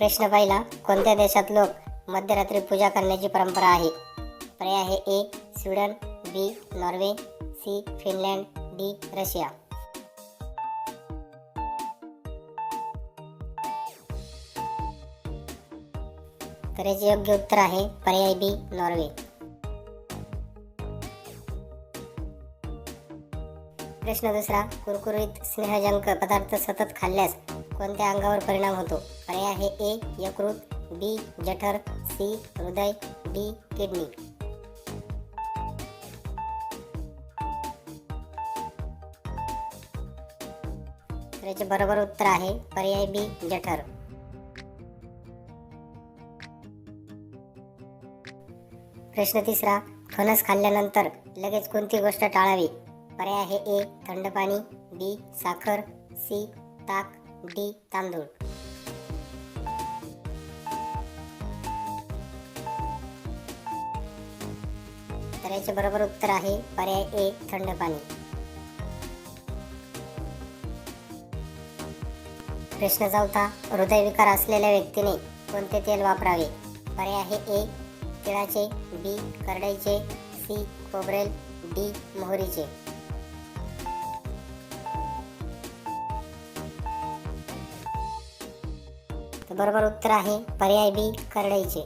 प्रश्न पहिला कोणत्या देशात लोक मध्यरात्री पूजा करण्याची परंपरा आहे? पर्याय आहे A Sweden B Norway C Finland D Russia. तर याचे योग्य उत्तर आहे पर्याय बी नॉर्वे. प्रश्न दुसरा कुरकुरीत स्नेहजंक पदार्थ सतत खाल्ल्यास कोणत्या अंगावर परिणाम होतो. पर्याय आहे ए यकृत बी जठर सी हृदय डी किडनी. तर याचे बरोबर उत्तर आहे पर्याय बी जठर. प्रश्न तिसरा फणस खाल्ल्यानंतर लगेच कोणती गोष्ट टाळावी? पर्याय आहे ए थंड पाणी बी साखर सी ताक डी तांदूळ. तर याचे बरोबर उत्तर आहे पर्याय ए थंड पाणी. प्रश्न चौथा हृदयविकार असलेल्या व्यक्तीने कोणते तेल वापरावे? पर्याय आहे ए तिळाचे बी करडईचे सी खोबरेल डी मोहरीचे. तर बरोबर उत्तर आहे पर्याय बी करडईचे.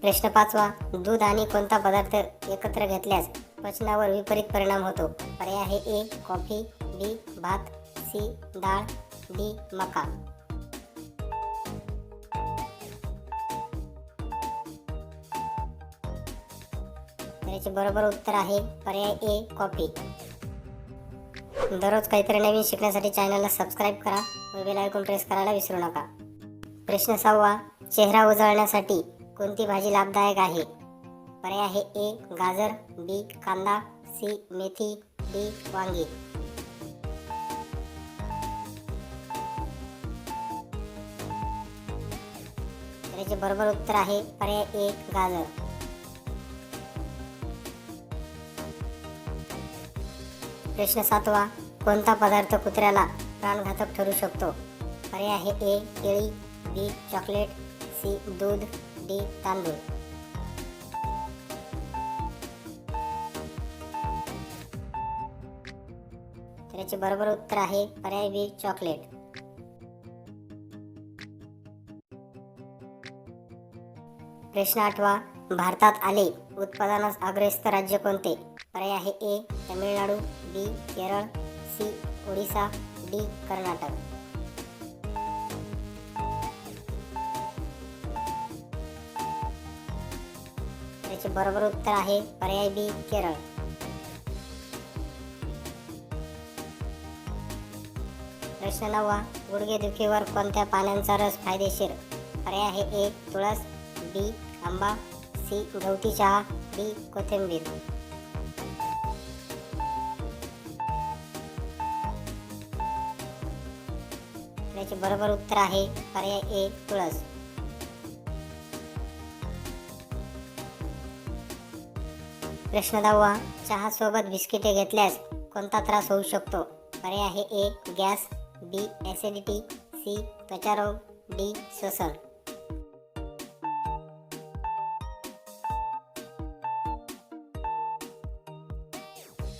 प्रश्न पाचवा दूध आणि कोणता पदार्थ एकत्र घेतल्यास पचनावर विपरीत परिणाम होतो? पर्याय आहे ए कॉफी बी भात सी डाळ डी मका. तर याचे बरोबर उत्तर आहे पर्याय ए कॉफी. दररोज काहीतरी नवीन शिकण्यासाठी चॅनलला सबस्क्राईब करा व बेल आयकॉन प्रेस करायला विसरू नका. प्रश्न सहावा चेहरा उजळण्यासाठी कोणती भाजी लाभदायक आहे? पर्याय आहे ए गाजर बी कांदा सी मेथी डी वांगी. याचे बरोबर उत्तर आहे पर्याय ए गाजर. प्रश्न सातवा कोणता पदार्थ कुत्र्याला प्राणघातक ठरू शकतो? पर्याय आहे ए केळी बी चॉकलेट सी दूध डी तांदूळ. तर याचे बरोबर उत्तर आहे पर्याय बी चॉकलेट. प्रश्न आठवा भारतात आले उत्पादनास अग्रस्त राज्य कोणते? पर्याय आहे A Tamil Nadu B Kerala C Odisha D Karnataka. त्याचे बरोबर उत्तर आहे पर्याय बी केरळ. प्रश्न नववा गुडघेदुखीवर कोणत्या पानांचा रस फायदेशीर? पर्याय आहे ए तुळस बी आंबा सी गवती चहा डी कोथिंबीर. याचे बरोबर उत्तर आहे पर्याय ए तुळस. प्रश्न दहावा चहा सोबत बिस्किटे घेतल्यास कोणता त्रास होऊ शकतो? पर्याय आहे A gas B acidity C त्वचारोग डी श्वसन.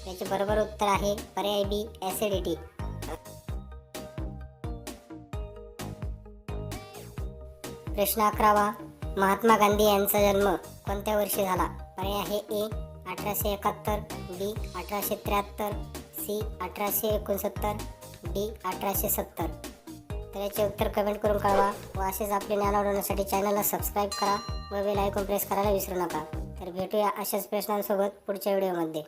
याचे बरोबर उत्तर आहे पर्याय बी ॲसिडिटी प्रश्न अकरावा महात्मा गांधी यांचा जन्म कोणत्या वर्षी झाला? पर्याय आहे ए अठराशे एकाहत्तर बी अठराशे त्र्याहत्तर सी अठराशे एकोणसत्तर डी अठराशे सत्तर. तर याचे उत्तर कमेंट करून कळवा व असेच आपले ज्ञान वाढवण्यासाठी चॅनलला सबस्क्राईब करा व बेल आयकॉन प्रेस करायला विसरू नका. तर भेटूया अशाच प्रश्नांसोबत पुढच्या व्हिडिओमध्ये